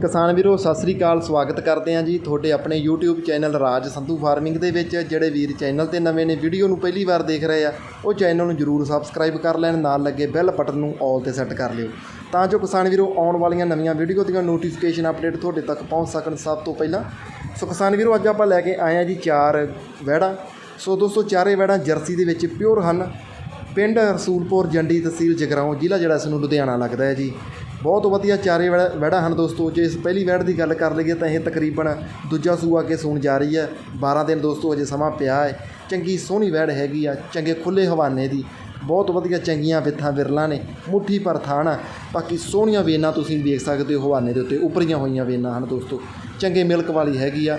ਕਿਸਾਨ ਵੀਰੋ, ਸਤਿ ਸ੍ਰੀ ਅਕਾਲ, ਸਵਾਗਤ ਕਰਦੇ ਹਾਂ ਜੀ ਤੁਹਾਡੇ ਆਪਣੇ YouTube channel Raj Sandhu farming ਦੇ ਵਿੱਚ। ਜਿਹੜੇ ਵੀਰ ਚੈਨਲ ਤੇ ਨਵੇਂ ਨੇ, ਵੀਡੀਓ ਨੂੰ ਪਹਿਲੀ ਵਾਰ ਦੇਖ ਰਹੇ ਆ, ਉਹ ਚੈਨਲ ਨੂੰ ਜਰੂਰ ਸਬਸਕ੍ਰਾਈਬ ਕਰ ਲੈਣ, ਨਾਲ ਲੱਗੇ ਬੈਲ ਬਟਨ ਨੂੰ ਆਲ ਤੇ ਸੈੱਟ ਕਰ ਲਿਓ। ਤਾਂ ਜੋ ਕਿਸਾਨ ਵੀਰੋ, ਆਉਣ ਵਾਲੀਆਂ ਨਵੀਆਂ ਵੀਡੀਓ ਦੀਆਂ ਨੋਟੀਫਿਕੇਸ਼ਨ ਅਪਡੇਟ ਤੁਹਾਡੇ ਤੱਕ ਪਹੁੰਚ ਸਕਣ ਸਭ ਤੋਂ ਪਹਿਲਾਂ। ਸੋ ਕਿਸਾਨ ਵੀਰੋ, ਅੱਜ ਆਪਾਂ ਲੈ ਕੇ ਆਏ ਆ ਜੀ ਚਾਰ ਵਹਿੜਾਂ। ਸੋ ਦੋਸਤੋ, ਚਾਰੇ ਵਹਿੜਾਂ ਜਰਸੀ ਦੇ ਵਿੱਚ ਪਿਓਰ ਹਨ। ਪਿੰਡ ਰਸੂਲਪੁਰ ਜੰਡੀ ਤਹਿਸੀਲ ਜਗਰਾਉਂ ਜ਼ਿਲ੍ਹਾ ਜਿਹੜਾ ਇਸ ਨੂੰ ਲੁਧਿਆਣਾ ਲੱਗਦਾ ਹੈ ਜੀ। ਬਹੁਤ ਵਧੀਆ ਚਾਰੇ ਵਹਿੜਾ ਹਨ ਦੋਸਤੋ। ਜੇ ਇਸ ਪਹਿਲੀ ਵਹਿੜ ਦੀ ਗੱਲ ਕਰ ਲਈਏ ਤਾਂ ਇਹ ਤਕਰੀਬਨ ਦੂਜਾ ਸੂਆ ਕੇ ਸੂਣ ਜਾ ਰਹੀ ਹੈ। 12 ਦਿਨ ਦੋਸਤੋ, ਅਜੇ ਸਮਾਂ ਪਿਆ ਹੈ। ਚੰਗੀ ਸੋਹਣੀ ਵਹਿੜ ਹੈਗੀ ਆ, ਚੰਗੇ ਖੁੱਲੇ ਹਵਾਨੇ ਦੀ। ਬਹੁਤ ਵਧੀਆ ਚੰਗੀਆਂ ਵਿਥਾਂ ਵਿਰਲਾਂ ਨੇ, ਮੁੱਠੀ ਪਰ ਥਾਣ ਆ। ਬਾਕੀ ਸੋਹਣੀਆਂ ਵੇਨਾਂ ਤੁਸੀਂ ਵੇਖ ਸਕਦੇ ਹੋ, ਹਵਾਨੇ ਦੇ ਉੱਤੇ ਉਪਰੀਆਂ ਹੋਈਆਂ ਵੇਨਾਂ ਹਨ ਦੋਸਤੋ। ਚੰਗੇ ਮਿਲਕ ਵਾਲੀ ਹੈਗੀ ਆ।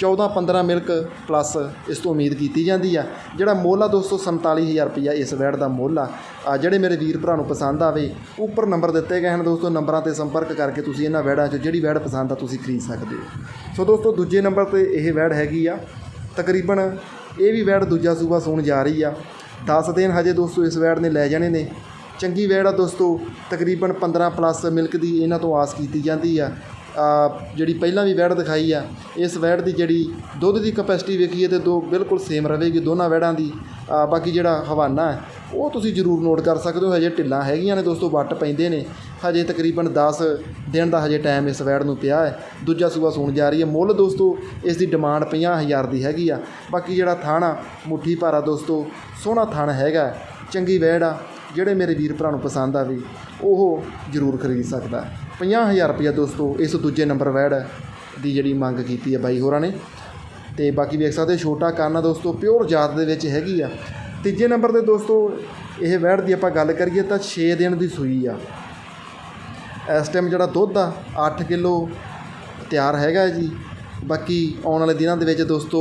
14 15 ਮਿਲਕ ਪਲੱਸ ਇਸ ਤੋਂ ਉਮੀਦ ਕੀਤੀ ਜਾਂਦੀ ਆ। ਜਿਹੜਾ ਮੁੱਲ ਆ ਦੋਸਤੋ 47000 ਰੁਪਈਆ ਇਸ ਵੈੜ ਦਾ ਮੁੱਲ ਆ। ਜਿਹੜੇ ਮੇਰੇ ਵੀਰ ਭਰਾ ਨੂੰ ਪਸੰਦ ਆਵੇ, ਉੱਪਰ ਨੰਬਰ ਦਿੱਤੇ ਗਏ ਹਨ ਦੋਸਤੋ, ਨੰਬਰਾਂ ਤੇ ਸੰਪਰਕ ਕਰਕੇ ਤੁਸੀਂ ਇਹਨਾਂ ਵੈੜਾਂ 'ਚੋਂ ਜਿਹੜੀ ਵੈੜ ਪਸੰਦ ਆ ਤੁਸੀਂ ਖਰੀਦ ਸਕਦੇ ਹੋ। ਸੋ ਦੋਸਤੋ, ਦੂਜੇ ਨੰਬਰ ਤੇ ਇਹ ਵੈੜ ਹੈਗੀ ਆ। ਤਕਰੀਬਨ ਇਹ ਵੀ ਵੈੜ ਦੂਜਾ ਸੂਬਾ ਸੂਣ ਜਾ ਰਹੀ ਆ। 10 ਦਿਨ ਹਜੇ ਦੋਸਤੋ ਇਸ ਵੈੜ ਨੇ ਲੈ ਜਾਣੇ ਨੇ। ਚੰਗੀ ਵੈੜ ਆ ਦੋਸਤੋ, ਤਕਰੀਬਨ 15 ਪਲੱਸ ਮਿਲਕ ਦੀ ਇਹਨਾਂ ਤੋਂ ਆਸ ਕੀਤੀ ਜਾਂਦੀ ਆ। ਜਿਹੜੀ ਪਹਿਲਾਂ ਵੀ ਵੈੜ ਦਿਖਾਈ ਆ, ਇਸ ਵੈੜ ਦੀ ਜਿਹੜੀ ਦੁੱਧ ਦੀ ਕਪੈਸਿਟੀ ਵੇਖੀਏ ਤੇ ਦੋ ਬਿਲਕੁਲ ਸੇਮ ਰਹੇਗੀ, ਦੋਨਾਂ ਵੈੜਾਂ ਦੀ। ਬਾਕੀ ਜਿਹੜਾ ਹਵਾਨਾ ਹੈ, ਉਹ ਤੁਸੀਂ ਜ਼ਰੂਰ ਨੋਟ ਕਰ ਸਕਦੇ ਹੋ, ਹਜੇ ਢਿੱਲਾਂ ਹੈਗੀਆਂ ਨੇ ਦੋਸਤੋ, ਵੱਟ ਪੈਂਦੇ ਨੇ। ਹਜੇ ਤਕਰੀਬਨ 10 ਦਿਨ ਦਾ ਹਜੇ ਟਾਈਮ ਇਸ ਵੈੜ ਨੂੰ ਪਿਆ ਹੈ। ਦੂਜਾ ਸੂਆ ਸੂਣ ਜਾ ਰਹੀ ਹੈ। ਮੁੱਲ ਦੋਸਤੋ, ਇਸ ਦੀ ਡਿਮਾਂਡ 50000 ਦੀ ਹੈਗੀ ਆ। ਬਾਕੀ ਜਿਹੜਾ ਥਾਣਾ, ਮੁੱਠੀ ਭਾਰਾ ਦੋਸਤੋ, ਸੋਹਣਾ ਥਣ ਹੈਗਾ। ਚੰਗੀ ਵੈੜ ਆ। ਜਿਹੜੇ ਮੇਰੇ ਵੀਰ ਭਰਾ ਨੂੰ ਪਸੰਦ ਆਵੇ ਉਹ ਜ਼ਰੂਰ ਖਰੀਦ ਸਕਦਾ 50000 ਰੁਪਇਆ ਦੋਸਤੋ, ਇਸ ਦੂਜੇ ਨੰਬਰ ਵੈੜ ਦੀ ਜਿਹੜੀ ਮੰਗ ਕੀਤੀ ਹੈ ਬਾਈ ਹੋਰਾਂ ਨੇ। ਤੇ ਬਾਕੀ ਵੇਖ ਸਕਦੇ ਛੋਟਾ ਕੰਨ ਦੋਸਤੋ, ਪਿਓਰ ਜਾਤ ਦੇ ਵਿੱਚ ਹੈਗੀ ਆ। ਤੀਜੇ ਨੰਬਰ ਤੇ ਦੋਸਤੋ, ਇਹ ਵੈੜ ਦੀ ਆਪਾਂ ਗੱਲ ਕਰੀਏ ਤਾਂ 6 ਦਿਨ ਦੀ ਸੂਈ ਆ। ਇਸ ਟਾਈਮ ਜਿਹੜਾ ਦੁੱਧ ਆ 8 ਕਿਲੋ ਤਿਆਰ ਹੈਗਾ ਜੀ। ਬਾਕੀ ਆਉਣ ਵਾਲੇ ਦਿਨਾਂ ਦੇ ਵਿੱਚ ਦੋਸਤੋ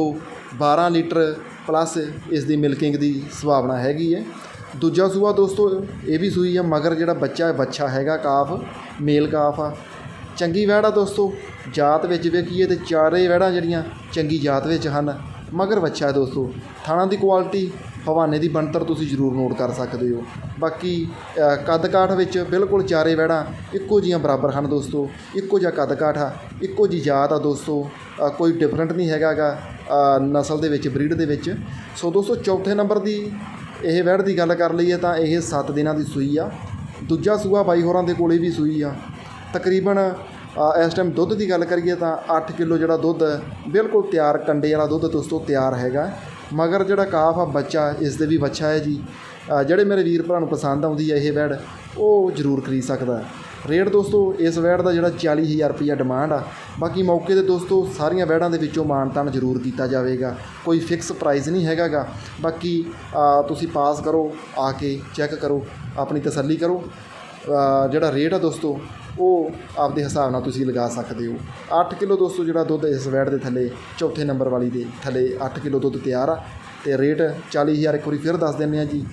12 ਲੀਟਰ ਪਲੱਸ ਇਸ ਦੀ ਮਿਲਕਿੰਗ ਦੀ ਸੰਭਾਵਨਾ ਹੈਗੀ ਹੈ। ਦੂਜਾ ਸੂਆ ਦੋਸਤੋ ਇਹ ਵੀ ਸੂਈ ਆ ਮਗਰ ਜਿਹੜਾ ਬੱਚਾ ਹੈ ਬੱਚਾ ਹੈਗਾ ਕਾਫ ਮੇਲ ਕਾਫ ਆ। ਚੰਗੀ ਵਹਿੜ ਆ ਦੋਸਤੋ ਜਾਤ ਵਿੱਚ ਵੇਖੀਏ ਤੇ ਚਾਰੇ ਵਹਿੜਾਂ ਜਿਹੜੀਆਂ ਚੰਗੀ ਜਾਤ ਵਿੱਚ ਹਨ ਮਗਰ ਬੱਚਾ ਹੈ ਦੋਸਤੋ। ਥਾਣਾ ਦੀ ਕੁਆਲਿਟੀ ਹਵਾਨੇ ਦੀ ਬਣਤਰ ਤੁਸੀਂ ਜ਼ਰੂਰ ਨੋਟ ਕਰ ਸਕਦੇ ਹੋ। ਬਾਕੀ ਅ, ਕੱਦ ਕਾਠ ਵਿੱਚ ਬਿਲਕੁਲ ਚਾਰੇ ਵਹਿੜਾਂ ਇੱਕੋ ਜੀਆਂ ਬਰਾਬਰ ਹਨ ਦੋਸਤੋ। ਇੱਕੋ ਜਿਹਾ ਕੱਦ ਕਾਠ ਆ ਇੱਕੋ ਜੀ ਜਾਤ ਆ ਦੋਸਤੋ। ਕੋਈ ਡਿਫਰੈਂਟ ਨਹੀਂ ਹੈਗਾ ਨਸਲ ਦੇ ਵਿੱਚ ਬਰੀਡ ਦੇ ਵਿੱਚ। ਸੋ ਦੋਸਤੋ ਚੌਥੇ ਨੰਬਰ ਦੀ ਇਹ ਵਹਿੜ ਦੀ ਗੱਲ ਕਰ ਲਈਏ ਤਾਂ ਇਹ 7 ਦਿਨਾਂ ਦੀ ਸੂਈ ਆ। ਦੂਜਾ ਸੂਆ ਬਾਈ ਹੋਰਾਂ ਦੇ ਕੋਲੇ ਵੀ ਸੂਈ ਆ। ਤਕਰੀਬਨ ਇਸ ਟਾਈਮ ਦੁੱਧ ਦੀ ਗੱਲ ਕਰੀਏ ਤਾਂ 8 ਕਿਲੋ ਜਿਹੜਾ ਦੁੱਧ ਬਿਲਕੁਲ ਤਿਆਰ ਕੰਡੇ ਵਾਲਾ ਦੁੱਧ ਦੋਸਤੋ ਤਿਆਰ ਹੈਗਾ। ਮਗਰ ਜਿਹੜਾ ਕਾਫ ਆ, ਬੱਚਾ, ਇਸ ਦੇ ਵੀ ਬੱਚਾ ਹੈ ਜੀ। ਜਿਹੜੇ ਮੇਰੇ ਵੀਰ ਭਰਾ ਨੂੰ ਪਸੰਦ ਆਉਂਦੀ ਹੈ ਇਹ ਬੈਡ ਉਹ ਜ਼ਰੂਰ ਖਰੀਦ ਸਕਦਾ। ਰੇਟ ਦੋਸਤੋ, ਇਸ ਵੈੜ ਦਾ ਜਿਹੜਾ 40000 ਰੁਪਈਆ ਡਿਮਾਂਡ ਆ, ਬਾਕੀ ਮੌਕੇ ਤੇ ਦੋਸਤੋ, ਸਾਰੀਆਂ ਵੈੜਾਂ ਦੇ ਵਿੱਚੋਂ ਮਾਨਤਾਨ ਜ਼ਰੂਰ ਕੀਤਾ ਜਾਵੇਗਾ। ਕੋਈ ਫਿਕਸ ਪ੍ਰਾਈਸ ਨਹੀਂ ਹੈਗਾਗਾ। ਬਾਕੀ ਤੁਸੀਂ ਪਾਸ ਕਰੋ, ਆ ਕੇ ਚੈੱਕ ਕਰੋ, ਆਪਣੀ ਤਸੱਲੀ ਕਰੋ। ਜਿਹੜਾ ਰੇਟ ਆ ਦੋਸਤੋ, ਉਹ ਆਪਦੇ ਹਿਸਾਬ ਨਾਲ ਤੁਸੀਂ ਲਗਾ ਸਕਦੇ ਹੋ। 8 ਕਿਲੋ ਦੋਸਤੋ, ਜਿਹੜਾ ਦੁੱਧ ਇਸ ਵੈੜ ਦੇ ਥੱਲੇ, ਚੌਥੇ ਨੰਬਰ ਵਾਲੀ ਦੇ ਥੱਲੇ 8 ਕਿਲੋ ਦੁੱਧ ਤਿਆਰ ਆ। ਤੇ ਰੇਟ 40000 ਇੱਕ ਵਾਰੀ ਫਿਰ ਦੱਸ ਦਿੰਦੇ ਆ ਜੀ।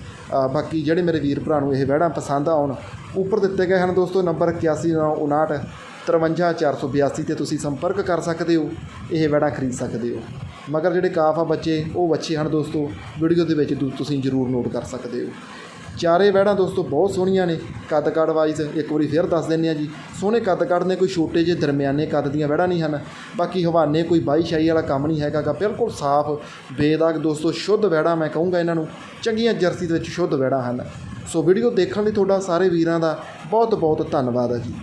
ਬਾਕੀ ਜਿਹੜੇ ਮੇਰੇ ਵੀਰ ਭਰਾ ਨੂੰ ਇਹ ਵੈੜਾਂ ਪਸੰਦ ਆਉਣ ਉੱਪਰ ਦਿੱਤੇ ਗਏ ਹਨ ਦੋਸਤੋ, ਨੰਬਰ 8159 53482 ਤੇ ਤੁਸੀਂ ਸੰਪਰਕ ਕਰ ਸਕਦੇ ਹੋ, ਇਹ ਵੈੜਾਂ ਖਰੀਦ ਸਕਦੇ ਹੋ। ਮਗਰ ਜਿਹੜੇ ਕਾਫ ਆ ਬੱਚੇ, ਉਹ ਬੱਚੇ ਹਨ ਦੋਸਤੋ, ਵੀਡੀਓ ਦੇ ਵਿੱਚ ਦੂ- ਤੁਸੀਂ ਜ਼ਰੂਰ ਨੋਟ ਕਰ ਸਕਦੇ ਹੋ। ਚਾਰੇ ਵਹਿੜਾਂ ਦੋਸਤੋ ਬਹੁਤ ਸੋਹਣੀਆਂ ਨੇ, ਕੱਦ ਕਾਠ ਵਾਈਜ਼ ਇੱਕ ਵਾਰੀ ਫਿਰ ਦੱਸ ਦਿੰਦੇ ਆ ਜੀ। ਸੋਹਣੇ ਕੱਦ ਕਾਠ ਨੇ, ਕੋਈ ਛੋਟੇ ਜਿਹੇ ਦਰਮਿਆਨੇ ਕੱਦ ਦੀਆਂ ਵਹਿੜਾਂ ਨਹੀਂ ਹਨ। ਬਾਕੀ ਹਵਾਨੇ ਕੋਈ ਬਾਈ ਸ਼ਾਹੀ ਵਾਲਾ ਕੰਮ ਨਹੀਂ ਹੈਗਾ ਗਾ, ਬਿਲਕੁਲ ਸਾਫ਼, ਬੇਦਾਗ ਦੋਸਤੋ, ਸ਼ੁੱਧ ਵਹਿੜਾਂ ਮੈਂ ਕਹੂੰਗਾ ਇਹਨਾਂ ਨੂੰ। ਚੰਗੀਆਂ ਜਰਸੀ ਦੇ ਵਿੱਚ ਸ਼ੁੱਧ ਵਹਿੜਾਂ ਹਨ। ਸੋ ਵੀਡੀਓ ਦੇਖਣ ਲਈ ਤੁਹਾਡਾ ਸਾਰੇ ਵੀਰਾਂ ਦਾ ਬਹੁਤ ਬਹੁਤ ਧੰਨਵਾਦ ਹੈ ਜੀ।